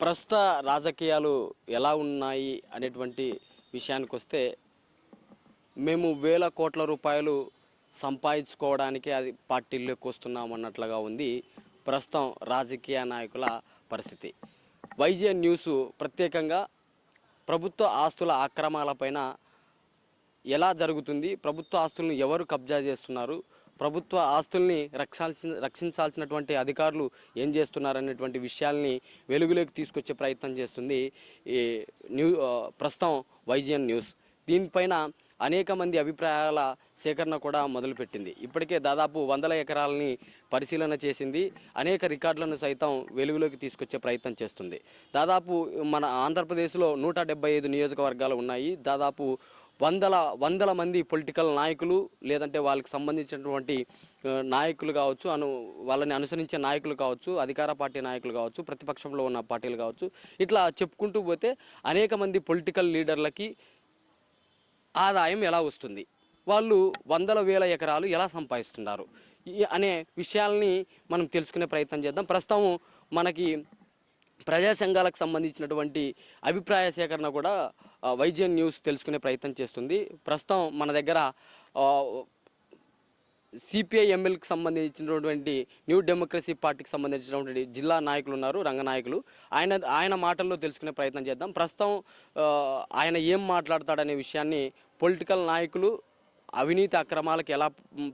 ప్రస్తుత రాజకీయాలు ఎలా ఉన్నాయి అనేటువంటి విషయానికి వస్తే మేము వేల కోట్ల రూపాయలు సంపాదించుకోవడానికి అది పార్టీల్లోకి వస్తున్నాం అన్నట్లుగా ఉంది ప్రస్తుతం రాజకీయ నాయకుల పరిస్థితి. వైజే న్యూస్ ప్రత్యేకంగా ప్రభుత్వ ఆస్తుల ఆక్రమాలపైన ఎలా జరుగుతుంది ప్రభుత్వ ఆస్తులను ఎవరు కబ్జా చేస్తున్నారు ప్రభుత్వ ఆస్తుల్ని రక్షాల్సిన రక్షించాల్సినటువంటి అధికారులు ఏం చేస్తున్నారనేటువంటి విషయాల్ని వెలుగులోకి తీసుకొచ్చే ప్రయత్నం చేస్తుంది ఈ న్యూ ప్రస్తుతం వైజిఎన్ న్యూస్. దీనిపైన అనేక మంది అభిప్రాయాల సేకరణ కూడా మొదలుపెట్టింది. ఇప్పటికే దాదాపు వందల ఎకరాలని పరిశీలన చేసింది. అనేక రికార్డులను సైతం వెలుగులోకి తీసుకొచ్చే ప్రయత్నం చేస్తుంది. దాదాపు మన ఆంధ్రప్రదేశ్లో నూట డెబ్బై ఐదు నియోజకవర్గాలు ఉన్నాయి. దాదాపు వందల వందల మంది పొలిటికల్ నాయకులు లేదంటే వాళ్ళకి సంబంధించినటువంటి నాయకులు కావచ్చు అను వాళ్ళని అనుసరించే నాయకులు కావచ్చు అధికార పార్టీ నాయకులు కావచ్చు ప్రతిపక్షంలో ఉన్న పార్టీలు కావచ్చు ఇట్లా చెప్పుకుంటూ పోతే అనేక మంది పొలిటికల్ లీడర్లకి ఆదాయం ఎలా వస్తుంది? వాళ్ళు వందల వేల ఎకరాలు ఎలా సంపాదిస్తున్నారు? ఈ- అనే విషయాల్ని మనం తెలుసుకునే ప్రయత్నం చేద్దాం. ప్రస్తుతం మనకి ప్రజా సంఘాలకు సంబంధించినటువంటి అభిప్రాయ సేకరణ కూడా ఆ, వైజన్ న్యూస్ తెలుసుకునే ప్రయత్నం చేస్తుంది. ప్రస్తుతం మన దగ్గర సిపిఐ ఎమ్మెల్యేకి సంబంధించినటువంటి న్యూ డెమోక్రసీ పార్టీకి సంబంధించినటువంటి జిల్లా నాయకులు ఉన్నారు రంగనాయకులు ఆయన ఆయన మాటల్లో తెలుసుకునే ప్రయత్నం చేద్దాం. ప్రస్తుతం ఆయన ఏం మాట్లాడతాడనే విషయాన్ని పొలిటికల్ నాయకులు అవినీతి అక్రమాలకు ఎలా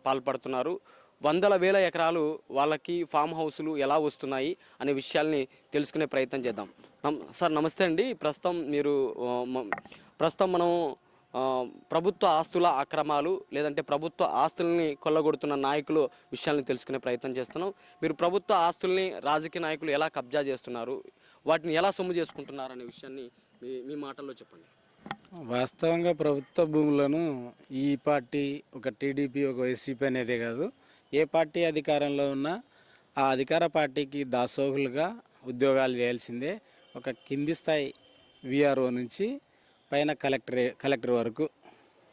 పాల్పడుతున్నారు? వందల వేల ఎకరాలు వాళ్ళకి ఫామ్ హౌస్లు ఎలా వస్తున్నాయి అనే విషయాల్ని తెలుసుకునే ప్రయత్నం చేద్దాం. నమ్- సార్ నమస్తే అండి. ప్రస్తుతం మీరు ప్రస్తుతం మనం ప్రభుత్వ ఆస్తుల అక్రమాలు లేదంటే ప్రభుత్వ ఆస్తుల్ని కొల్లగొడుతున్న నాయకులు విషయాల్ని తెలుసుకునే ప్రయత్నం చేస్తున్నాం. మీరు ప్రభుత్వ ఆస్తుల్ని రాజకీయ నాయకులు ఎలా కబ్జా చేస్తున్నారు? వాటిని ఎలా సొమ్ము చేసుకుంటున్నారు అనే విషయాన్ని మీ మీ మాటల్లో చెప్పండి. వాస్తవంగా ప్రభుత్వ భూములను ఈ పార్టీ ఒక టీడీపీ ఒక వైసీపీ అనేదే కాదు ఏ పార్టీ అధికారంలో ఉన్నా ఆ అధికార పార్టీకి దాసోహులుగా ఉద్యోగాలు చేయాల్సిందే. ఒక కింది స్థాయి విఆర్ఓ నుంచి పైన కలెక్టర్ కలెక్టర్ వరకు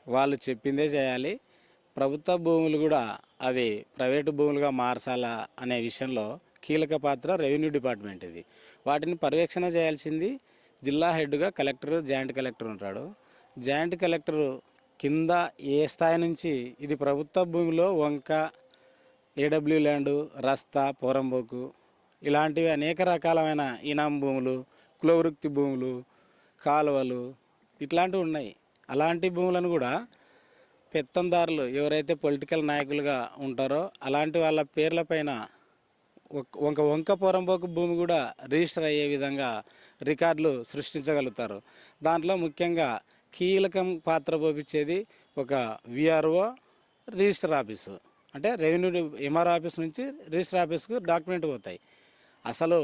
వాళ్ళు చెప్పిందే చేయాలి. ప్రభుత్వ భూములు కూడా అవి ప్రైవేటు భూములుగా మార్చాలా అనే విషయంలో కీలక పాత్ర రెవెన్యూ డిపార్ట్మెంట్ ఇది. వాటిని పర్యవేక్షణ చేయాల్సింది జిల్లా హెడ్గా కలెక్టర్ జాయింట్ కలెక్టర్ ఉంటాడు. జాయింట్ కలెక్టరు కింద ఏ స్థాయి నుంచి ఇది ప్రభుత్వ భూమిలో వంక ఏడబ్ల్యూ ల్యాండ్ రస్తా పోరంబోకు ఇలాంటివి అనేక రకాలమైన ఇనాం భూములు కులవృత్తి భూములు కాలువలు ఇట్లాంటివి ఉన్నాయి. అలాంటి భూములను కూడా పెత్తందారులు ఎవరైతే పొలిటికల్ నాయకులుగా ఉంటారో అలాంటి వాళ్ళ పేర్లపైన ఒక- వంక వంక పోరంబోకు భూమి కూడా రిజిస్టర్ అయ్యే విధంగా రికార్డులు సృష్టించగలుగుతారు. దాంట్లో ముఖ్యంగా కీలకం పాత్ర పోపించేది ఒక విఆర్ఓ రిజిస్టర్ ఆఫీసు. అంటే రెవెన్యూ ఎంఆర్ ఆఫీస్ నుంచి రిజిస్టర్ ఆఫీస్కు డాక్యుమెంట్ పోతాయి. అసలు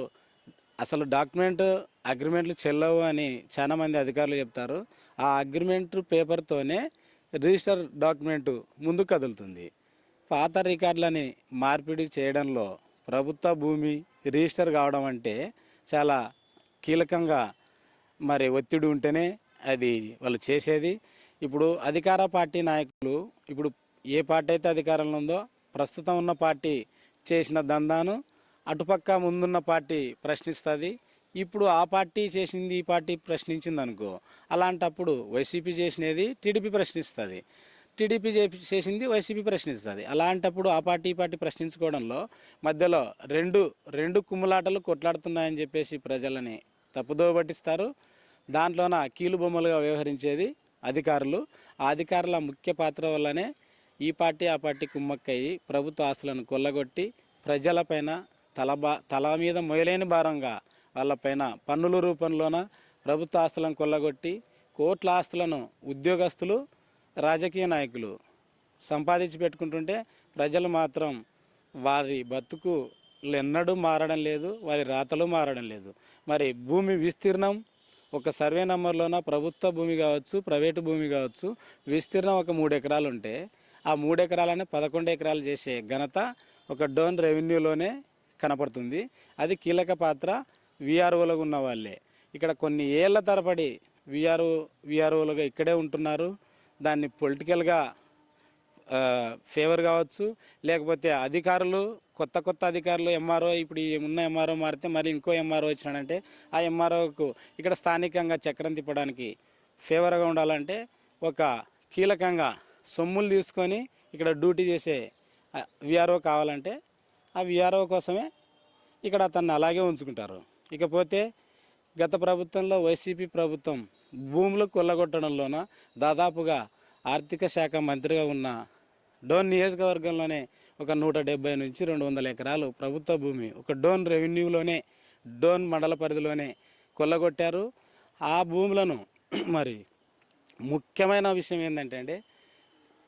అసలు డాక్యుమెంట్ అగ్రిమెంట్లు చెల్లవు అని చాలా మంది అధికారులు చెప్తారు. ఆ అగ్రిమెంట్ పేపర్తోనే రిజిస్టర్ డాక్యుమెంట్ ముందు కదులుతుంది. పాత రికార్డులని మార్పిడి చేయడంలో ప్రభుత్వ భూమి రిజిస్టర్ కావడం అంటే చాలా కీలకంగా మరి ఒత్తిడి ఉంటేనే అది వాళ్ళు చేసేది. ఇప్పుడు అధికార పార్టీ నాయకులు ఇప్పుడు ఏ పార్టీ అయితే అధికారంలో ఉందో ప్రస్తుతం ఉన్న పార్టీ చేసిన దందాను అటుపక్క ముందున్న పార్టీ ప్రశ్నిస్తుంది. ఇప్పుడు ఆ పార్టీ చేసింది ఈ పార్టీ ప్రశ్నించింది అనుకో అలాంటప్పుడు వైసీపీ చేసినది టీడీపీ ప్రశ్నిస్తుంది. టీడీపీ చే- చేసింది వైసీపీ ప్రశ్నిస్తుంది. అలాంటప్పుడు ఆ పార్టీ ఈ పార్టీ ప్రశ్నించుకోవడంలో మధ్యలో రెండు రెండు కుమ్ములాటలు కొట్లాడుతున్నాయని చెప్పేసి ప్రజలని తప్పుదోవ పట్టిస్తారు. దాంట్లోన కీలు బొమ్మలుగా వ్యవహరించేది అధికారులు. ఆ అధికారుల ముఖ్య పాత్ర వల్లనే ఈ పార్టీ ఆ పార్టీ కుమ్మక్కయ్యి ప్రభుత్వ ఆస్తులను కొల్లగొట్టి ప్రజలపైన తల బా తల మీద మొయలేని భారంగా వాళ్ళపైన పన్నుల రూపంలోన ప్రభుత్వ ఆస్తులను కొల్లగొట్టి కోట్ల ఆస్తులను ఉద్యోగస్తులు రాజకీయ నాయకులు సంపాదించి పెట్టుకుంటుంటే ప్రజలు మాత్రం వారి బతుకు ఎన్నడూ మారడం లేదు వారి రాతలు మారడం లేదు. మరి భూమి విస్తీర్ణం ఒక సర్వే నెంబర్లోన ప్రభుత్వ భూమి కావచ్చు ప్రైవేటు భూమి కావచ్చు విస్తీర్ణం ఒక మూడు ఎకరాలు ఉంటే ఆ మూడు ఎకరాలని పదకొండు ఎకరాలు చేసే ఘనత ఒక డోన్ రెవెన్యూలోనే కనపడుతుంది. అది కీలక పాత్ర విఆర్ఓలకు ఉన్న వాళ్ళే. ఇక్కడ కొన్ని ఏళ్ళ తరబడి విఆర్ఓ విఆర్ఓలుగా ఇక్కడే ఉంటున్నారు. దాన్ని పొలిటికల్గా ఫేవర్ కావచ్చు. లేకపోతే అధికారులు కొత్త కొత్త అధికారులు ఎంఆర్ఓ ఇప్పుడు ఉన్న ఎంఆర్ఓ మారితే మరి ఇంకో ఎంఆర్ఓ వచ్చినాడంటే ఆ ఎంఆర్ఓకు ఇక్కడ స్థానికంగా చక్రం తిప్పడానికి ఫేవర్గా ఉండాలంటే ఒక కీలకంగా సొమ్ములు తీసుకొని ఇక్కడ డ్యూటీ చేసే విఆర్ఓ కావాలంటే ఆ విఆర్ఓ కోసమే ఇక్కడ అతన్ని అలాగే ఉంచుకుంటారు. ఇకపోతే గత ప్రభుత్వంలో వైసీపీ ప్రభుత్వం భూములు కొల్లగొట్టడంలోన దాదాపుగా ఆర్థిక శాఖ మంత్రిగా ఉన్న డోన్ నియోజకవర్గంలోనే ఒక నూట డెబ్బై నుంచి రెండు వందల ఎకరాలు ప్రభుత్వ భూమి ఒక డోన్ రెవెన్యూలోనే డోన్ మండల పరిధిలోనే కొల్లగొట్టారు. ఆ భూములను మరి ముఖ్యమైన విషయం ఏంటంటే అండి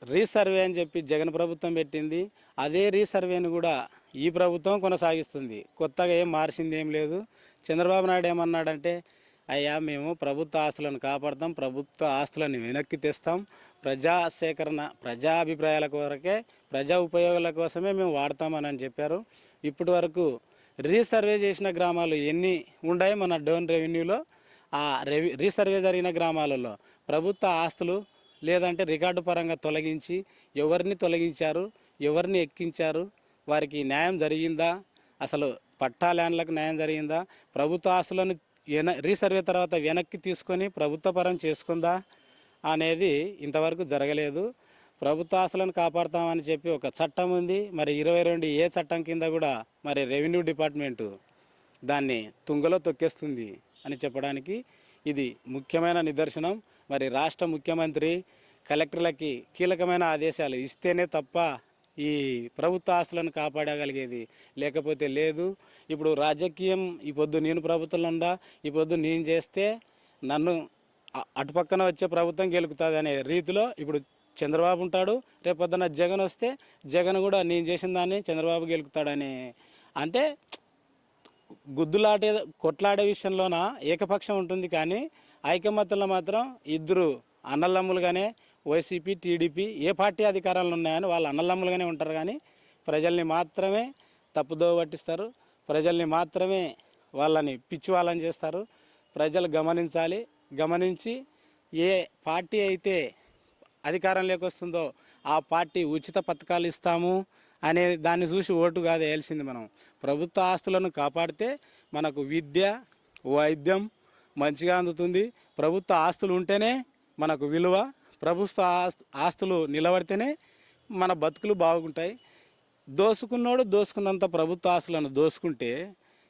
రీసర్వే అని చెప్పి జగన్ ప్రభుత్వం పెట్టింది. అదే రీసర్వేని కూడా ఈ ప్రభుత్వం కొనసాగిస్తుంది. కొత్తగా ఏం మార్చింది ఏం లేదు. చంద్రబాబు నాయుడు ఏమన్నాడంటే అయ్యా మేము ప్రభుత్వ ఆస్తులను కాపాడతాం. ప్రభుత్వ ఆస్తులను వెనక్కి తెస్తాం. ప్రజా సేకరణ ప్రజా అభిప్రాయాల కొరకే ప్రజా ఉపయోగాల కోసమే మేము వాడతామని అని చెప్పారు. ఇప్పటి వరకు రీసర్వే చేసిన గ్రామాలు ఎన్ని ఉన్నాయి మన డోన్ రెవెన్యూలో ఆ రెవి రీసర్వే జరిగిన గ్రామాలలో ప్రభుత్వ ఆస్తులు లేదంటే రికార్డు పరంగా తొలగించి ఎవరిని తొలగించారు ఎవరిని ఎక్కించారు వారికి న్యాయం జరిగిందా? అసలు పట్టా ల్యాండ్లకు న్యాయం జరిగిందా? ప్రభుత్వ ఆస్తులను వెన రీసర్వే తర్వాత వెనక్కి తీసుకొని ప్రభుత్వ పరం చేసుకుందా అనేది ఇంతవరకు జరగలేదు. ప్రభుత్వ ఆస్తులను కాపాడుతామని చెప్పి ఒక చట్టం ఉంది. మరి ఇరవై రెండు ఏ చట్టం కింద కూడా మరి రెవెన్యూ డిపార్ట్మెంటు దాన్ని తుంగలో తొక్కేస్తుంది అని చెప్పడానికి ఇది ముఖ్యమైన నిదర్శనం. మరి రాష్ట్ర ముఖ్యమంత్రి కలెక్టర్లకి కీలకమైన ఆదేశాలు ఇస్తేనే తప్ప ఈ ప్రభుత్వ ఆస్తులను కాపాడగలిగేది లేకపోతే లేదు. ఇప్పుడు రాజకీయం ఈ పొద్దు నేను ప్రభుత్వంలో ఉందా ఈ పొద్దు నేను చేస్తే నన్ను అటుపక్కన వచ్చే ప్రభుత్వం గెలుకుతుంది అనే రీతిలో ఇప్పుడు చంద్రబాబు ఉంటాడు. రేపొద్దున జగన్ వస్తే జగన్ కూడా నేను చేసిన దాన్ని చంద్రబాబు గెలుకుతాడని. అంటే గుద్దులాటే కొట్లాడే విషయంలోన ఏకపక్షం ఉంటుంది కానీ ఐకమత్యంలో మాత్రం ఇద్దరు అన్నలమ్ములుగానే వైసీపీ టీడీపీ ఏ పార్టీ అధికారంలో ఉన్నాయని వాళ్ళు అన్నలమ్ములుగానే ఉంటారు కానీ ప్రజల్ని మాత్రమే తప్పుదో పట్టిస్తారు. ప్రజల్ని మాత్రమే వాళ్ళని పిచ్చి వాళ్ళని చేస్తారు. ప్రజలు గమనించాలి. గమనించి ఏ పార్టీ అయితే అధికారంలోకి వస్తుందో ఆ పార్టీ ఉచిత పథకాలు ఇస్తాము అనే దాన్ని చూసి ఓటు కాదు వేయాల్సింది మనం. ప్రభుత్వ ఆస్తులను కాపాడితే మనకు విద్య వైద్యం మంచిగా అందుతుంది. ప్రభుత్వ ఆస్తులు ఉంటేనే మనకు విలువ. ప్రభుత్వ ఆస్తులు నిలబడితేనే మన బతుకులు బాగుంటాయి. దోసుకున్నోడు దోసుకున్నంత ప్రభుత్వ ఆస్తులను దోసుకుంటే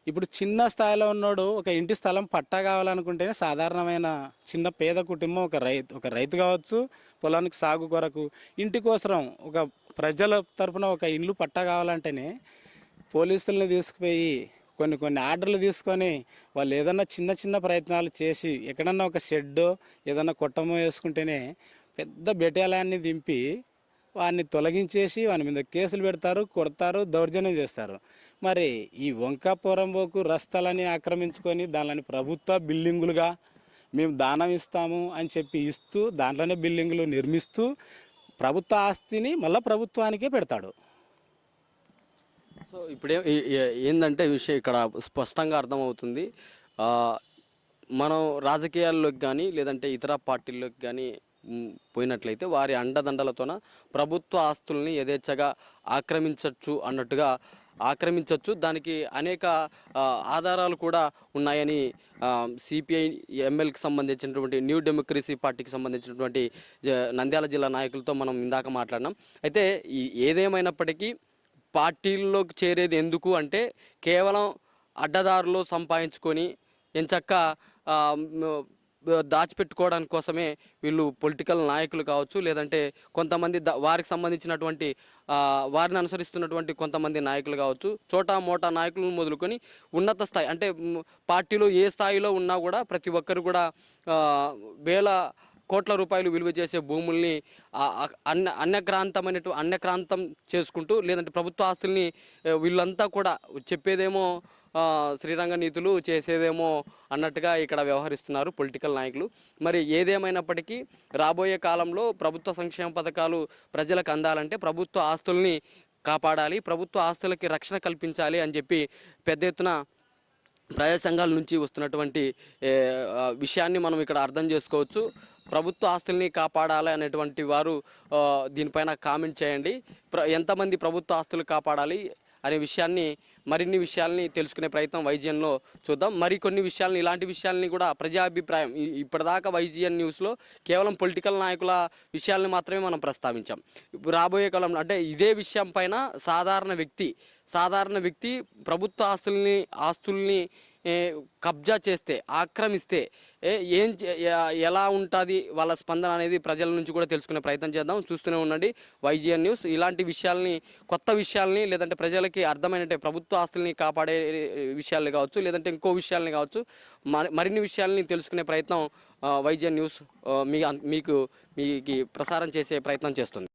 ఇప్పుడు చిన్న స్థాయిలో ఉన్నోడు ఒక ఇంటి స్థలం పట్టా కావాలనుకుంటేనే సాధారణమైన చిన్న పేద కుటుంబం ఒక రైతు ఒక రైతు కావచ్చు పొలానికి సాగు కొరకు ఇంటి కోసరం ఒక ప్రజల తరపున ఒక ఇండ్లు పట్టా కావాలంటేనే పోలీసుల్ని తీసుకుపోయి కొన్ని కొన్ని ఆర్డర్లు తీసుకొని వాళ్ళు ఏదన్నా చిన్న చిన్న ప్రయత్నాలు చేసి ఎక్కడన్నా ఒక షెడ్ ఏదన్నా కొట్టమో వేసుకుంటేనే పెద్ద బెటాలయాన్ని దింపి వాడిని తొలగించేసి వాని మీద కేసులు పెడతారు కొడతారు దౌర్జన్యం చేస్తారు. మరి ఈ వంకాపురంబోకు రస్తాలని ఆక్రమించుకొని దానిని ప్రభుత్వ బిల్డింగులుగా మేము దానం ఇస్తాము అని చెప్పి ఇస్తూ దాంట్లోనే బిల్డింగులు నిర్మిస్తూ ప్రభుత్వ ఆస్తిని మళ్ళీ ప్రభుత్వానికే పెడతాడు. సో ఇప్పుడే ఏంటంటే ఏందంటే విషయం ఇక్కడ స్పష్టంగా అర్థమవుతుంది. మనం రాజకీయాల్లోకి కానీ లేదంటే ఇతర పార్టీల్లోకి కానీ పోయినట్లయితే వారి అండదండలతోన ప్రభుత్వ ఆస్తుల్ని యథేచ్ఛగా ఆక్రమించవచ్చు అన్నట్టుగా ఆక్రమించవచ్చు దానికి అనేక ఆధారాలు కూడా ఉన్నాయని సిపిఐ ఎంఎల్కి సంబంధించినటువంటి న్యూ డెమోక్రసీ పార్టీకి సంబంధించినటువంటి నంద్యాల జిల్లా నాయకులతో మనం ఇందాక మాట్లాడినాం. అయితే ఈ ఏదేమైనప్పటికీ పార్టీల్లోకి చేరేది ఎందుకు అంటే కేవలం అడ్డదారులు సంపాదించుకొని ఎంచక్క దాచిపెట్టుకోవడానికి కోసమే వీళ్ళు పొలిటికల్ నాయకులు కావచ్చు లేదంటే కొంతమంది ద- వారికి సంబంధించినటువంటి వారిని అనుసరిస్తున్నటువంటి కొంతమంది నాయకులు కావచ్చు చోటా మోటా నాయకులను మొదలుకొని ఉన్నత స్థాయి అంటే పార్టీలో ఏ స్థాయిలో ఉన్నా కూడా ప్రతి ఒక్కరు కూడా వేల కోట్ల రూపాయలు విలువ చేసే భూముల్ని అన్న అన్యక్రాంతమైనటు అన్యక్రాంతం చేసుకుంటూ లేదంటే ప్రభుత్వ ఆస్తుల్ని వీళ్ళంతా కూడా చెప్పేదేమో శ్రీరంగ నీతులు చేసేదేమో అన్నట్టుగా ఇక్కడ వ్యవహరిస్తున్నారు పొలిటికల్ నాయకులు. మరి ఏదేమైనప్పటికీ రాబోయే కాలంలో ప్రభుత్వ సంక్షేమ పథకాలు ప్రజలకు అందాలంటే ప్రభుత్వ ఆస్తుల్ని కాపాడాలి ప్రభుత్వ ఆస్తులకి రక్షణ కల్పించాలి అని చెప్పి పెద్ద ఎత్తున ప్రజా సంఘాల నుంచి వస్తున్నటువంటి విషయాన్ని మనం ఇక్కడ అర్థం చేసుకోవచ్చు. ప్రభుత్వ ఆస్తుల్ని కాపాడాలి అనేటువంటి వారు దీనిపైన కామెంట్ చేయండి. ప్ర ఎంతమంది ప్రభుత్వ ఆస్తులు కాపాడాలి అనే విషయాన్ని మరిన్ని విషయాల్ని తెలుసుకునే ప్రయత్నం వైజిఎన్లో చూద్దాం. మరికొన్ని విషయాల్ని ఇలాంటి విషయాల్ని కూడా ప్రజాభిప్రాయం ఇప్పటిదాకా వైజీఎన్ న్యూస్లో కేవలం పొలిటికల్ నాయకుల విషయాల్ని మాత్రమే మనం ప్రస్తావించాం. ఇప్పుడు రాబోయే కాలంలో అంటే ఇదే విషయం పైన సాధారణ వ్యక్తి సాధారణ వ్యక్తి ప్రభుత్వ ఆస్తుల్ని ఆస్తుల్ని కబ్జా చేస్తే ఆక్రమిస్తే ఏ, ఏం ఎలా ఉంటుంది వాళ్ళ స్పందన అనేది ప్రజల నుంచి కూడా తెలుసుకునే ప్రయత్నం చేద్దాం. చూస్తూనే ఉండండి వైజిఎన్ న్యూస్. ఇలాంటి విషయాల్ని కొత్త విషయాల్ని లేదంటే ప్రజలకి అర్థమైనట్టే ప్రభుత్వ ఆస్తుల్ని కాపాడే విషయాలు కావచ్చు లేదంటే ఇంకో విషయాల్ని కావచ్చు మరి మరిన్ని విషయాల్ని తెలుసుకునే ప్రయత్నం వైజిఎన్ న్యూస్ మీ మీకు మీకు ప్రసారం చేసే ప్రయత్నం చేస్తుంది.